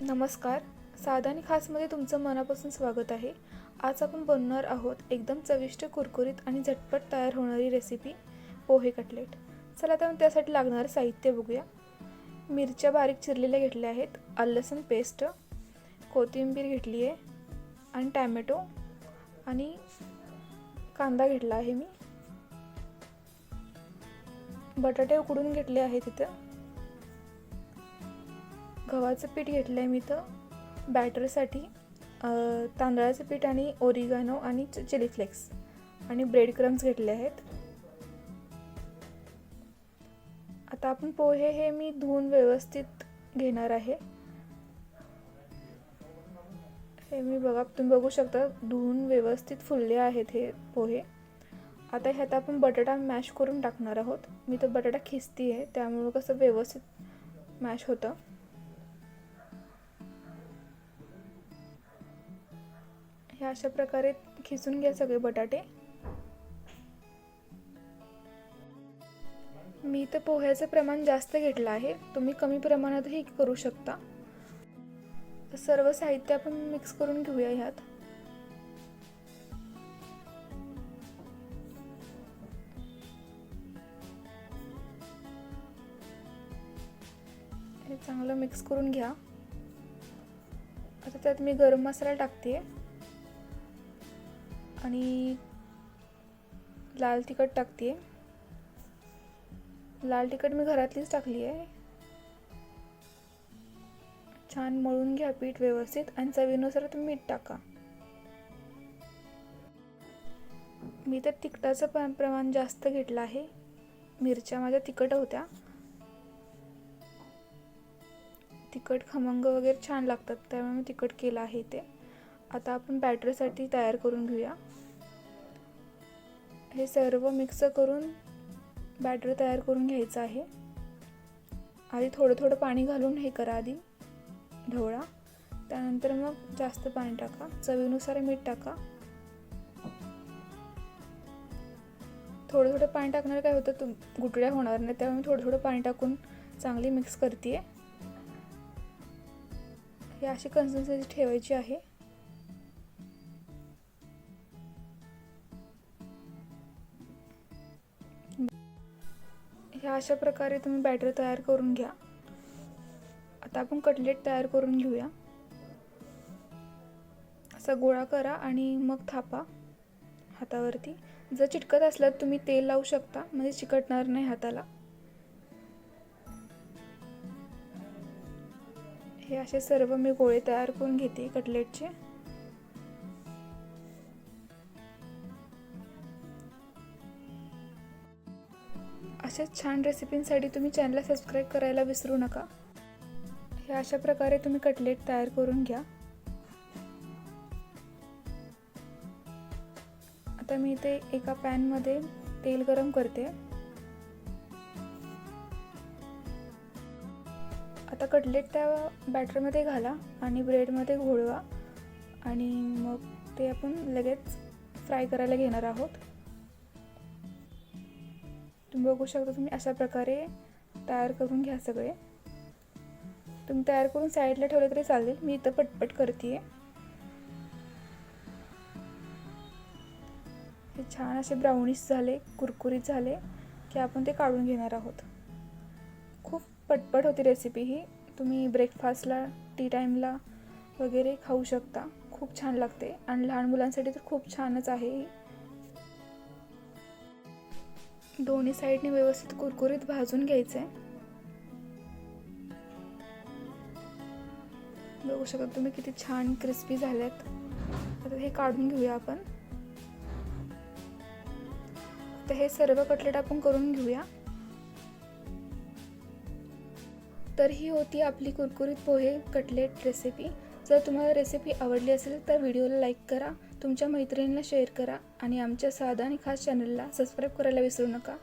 नमस्कार. साधा आणि खासमध्ये तुमचं मनापासून स्वागत आहे. आज आपण बनवणार आहोत एकदम चविष्ट कुरकुरीत आणि झटपट तयार होणारी रेसिपी पोहे कटलेट चला तर मग त्यासाठी लागणारं साहित्य बघूया. मिरच्या बारीक चिरलेल्या घेतल्या आहेत. लसूण पेस्ट कोथिंबीर घेतली आहे आणि टॅमॅटो आणि कांदा घेतला आहे मी. बटाटे उकडून घेतले आहेत तिथं गव्हाचं पीठ घेतलं आहे मी तर बॅटरसाठी तांदळाचं पीठ आणि ओरिगानो आणि चिली फ्लेक्स आणि ब्रेड क्रम्स घेतले आहेत. आता आपण पोहे हे मी धुवून व्यवस्थित घेणार आहे. हे मी बघा तुम्ही बघू शकता धुवून व्यवस्थित फुलले आहेत हे पोहे. आता ह्यात आपण बटाटा मॅश करून टाकणार आहोत. मी तर बटाटा खिसती आहे त्यामुळं कसं व्यवस्थित मॅश होतं. हे अशा प्रकारे खिसून घ्या सगळे बटाटे. मी तर पोह्याचं प्रमाण जास्त घेतलं आहे. तुम्ही कमी प्रमाणातही करू शकता. सर्व साहित्य आपण मिक्स करून घेऊया ह्यात. हे चांगलं मिक्स करून घ्या. आता त्यात मी गरम मसाला टाकते. आणि लाल तिखट टाकते लाल तिखट मी घरातलीच टाकली आहे. छान मळून घ्या पीठ व्यवस्थित आणि चवीनुसार तुम्ही मीठ टाका. मी तर तिखटाचं पण प्रमाण जास्त घेतलं आहे. मिरच्या माझ्या तिखट होत्या. तिखट खमंग वगैरे छान लागतात त्यामुळे मी तिखट केलं आहे ते. आता आपण बॅटरसाठी तयार करून घेऊया. हे सर्व मिक्स करून बॅटर तयार करून घ्यायचं आहे. आधी थोडं थोडं पाणी घालून हे करा आधी. ढवळा. त्यानंतर मग जास्त पाणी टाका. चवीनुसार मीठ टाका. थोडं थोडं पाणी टाकणार काय होतं तुम गुटळ्या होणार नाही त्यामुळे थोडं थोडं पाणी टाकून चांगली मिक्स करते हे अशी कन्सिस्टन्सी ठेवायची आहे. ह्या अशा प्रकारे तुम्ही बॅटर तयार करून घ्या. आता आपण कटलेट तयार करून घेऊया. असा गोळा करा आणि मग थापा हातावरती. जर चिटकत असलं तुम्ही तेल लावू शकता म्हणजे चिकटणार नाही हाताला. हे असे सर्व मी गोळे तयार करून घेते कटलेटचे अशाच छान रेसिपींसाठी तुम्ही चॅनलला सबस्क्राईब करायला विसरू नका. हे अशा प्रकारे तुम्ही कटलेट तयार करून घ्या. आता मी इथे एका पॅनमध्ये तेल गरम करते. आता कटलेट त्या बॅटरमध्ये घाला आणि ब्रेडमध्ये घोळवा. आणि मग ते आपण लगेच फ्राय करायला घेणार आहोत. तुम्ही बघू शकता तुम्ही अशा प्रकारे तयार करून घ्या सगळे. तुम्ही तयार करून साईडला ठेवले तरी चालेल. मी इथं पटपट करते हे छान असे ब्राउनिश झाले कुरकुरीत झाले की आपण ते काढून घेणार आहोत. खूप पटपट होती रेसिपी ही. तुम्ही ब्रेकफास्टला टी टाईमला वगैरे खाऊ शकता. खूप छान लागते. आणि लहान मुलांसाठी तर खूप छानच आहे ही. दोन्ही साईडने व्यवस्थित कुरकुरीत भाजून घ्यायचं आहे बघू शकता तुम्ही किती छान क्रिस्पी झाल्यात. आता हे काढून घेऊया आपण. तर हे सर्व कटलेट आपण करून घेऊया. तर ही होती आपली कुरकुरीत पोहे कटलेट रेसिपी जर तुम्हाला रेसिपी आवडली असेल तर व्हिडिओला लाईक करा. तुमच्या मैत्रिणींना शेअर करा आणि आमच्या साधा आणि खास चॅनलला सबस्क्राईब करायला विसरू नका.